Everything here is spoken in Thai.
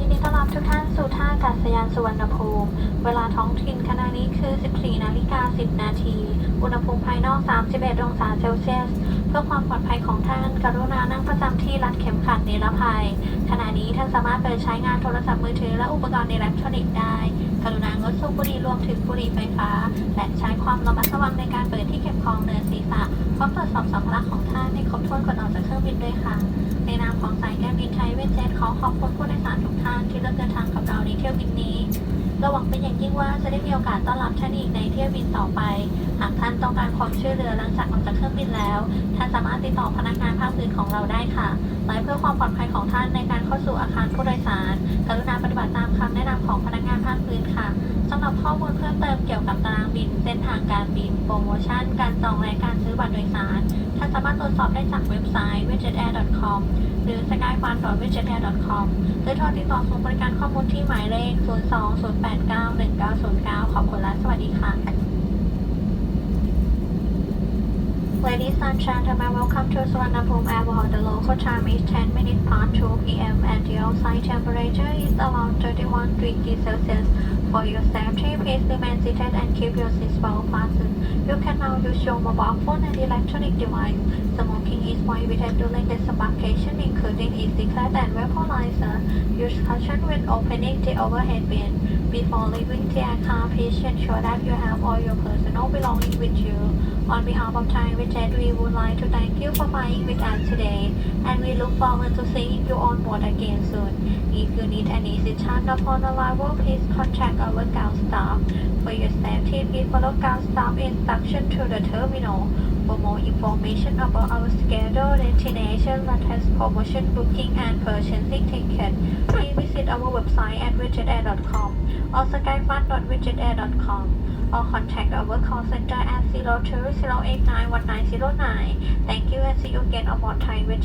ยินดีต้อนรับทุกท่านสู่ท่าอากาศยานสุวรรณภูมิ เวลาท้องถิ่นขณะนี้คือ 14 นาฬิกา 10 นาที อุณหภูมิภายนอก 31 องศาเซลเซียส เพื่อความปลอดภัยของท่าน กรุณานั่งประจำที่รัดเข็มขัดนิรภัย ขณะนี้ท่านสามารถไปใช้งานโทรศัพท์มือถือและอุปกรณ์อิเล็กทรอนิกส์ได้ กรุณางดสูบบุหรี่รวมถึงบุหรี่ไฟฟ้า และใช้ความระมัดระวังในการเปิดที่เก็บของเนินศีรษะพร้อมตรวจสอบสัมภาระของท่านให้ครบถ้วนก่อนออกจากเครื่องบินด้วยค่ะ ในนามของสายการบินไทยเวสเจ็ตขอขอบคุณผู้โดยสารทุกท่านที่เลือกเดินทางกับเราในเที่ยวบินนี้เราหวังเป็นอย่างยิ่งว่าจะได้มีโอกาสต้อนรับท่านอีกในเที่ยวบินต่อไป หากท่านต้องการความช่วยเหลือหลังจากออกจากเครื่องบินแล้ว ท่านสามารถติดต่อพนักงานภาคพื้นของเราได้ค่ะและเพื่อความปลอดภัยของท่านในการเข้าสู่อาคารผู้โดยสาร กรุณาปฏิบัติตามคำแนะนำของพนักงานภาคพื้นค่ะสำหรับข้อมูลเพิ่มเติมเกี่ยวกับตารางบิน เส้นทางการบิน โปรโมชั่น การจองและการซื้อบัตรโดยสาร ท่านสามารถตรวจสอบได้จากเว็บไซต์ widgetair.com หรือ skyfun.widgetair.com หรือโทรติดต่อศูนย์บริการข้อมูลที่หมายเลข 02-089-1909 ขอบคุณและสวัสดีค่ะ Ladies and gentlemen, welcome to Suvarnabhumi Airport. The local time is 10 minutes past 2 p.m. and the outside temperature is around 31 degrees Celsius. For your safety, please remain seated and keep your seatbelt fastened. You can now use your mobile phone and electronic device. Smoking is prohibited during this embarkation, including e-cigarette and vaporizer. Use caution when opening the overhead bin. Before leaving the aircraft, please ensure that you have all your personal belongings with you. On behalf of Thai Jet, we would like to thank you for flying with us today, and we look forward to seeing you on board again soon. If you need any assistance upon arrival, please contact our ground staff. For your safety, please follow ground staff instruction to the terminal. For more information about our schedule, destination, such as promotion booking and purchasing tickets, please visit our website at widgetair.com or skyfun.widgetair.com or contact our call center at 02 089 1909. Thank you and see you again aboard Thai Widget.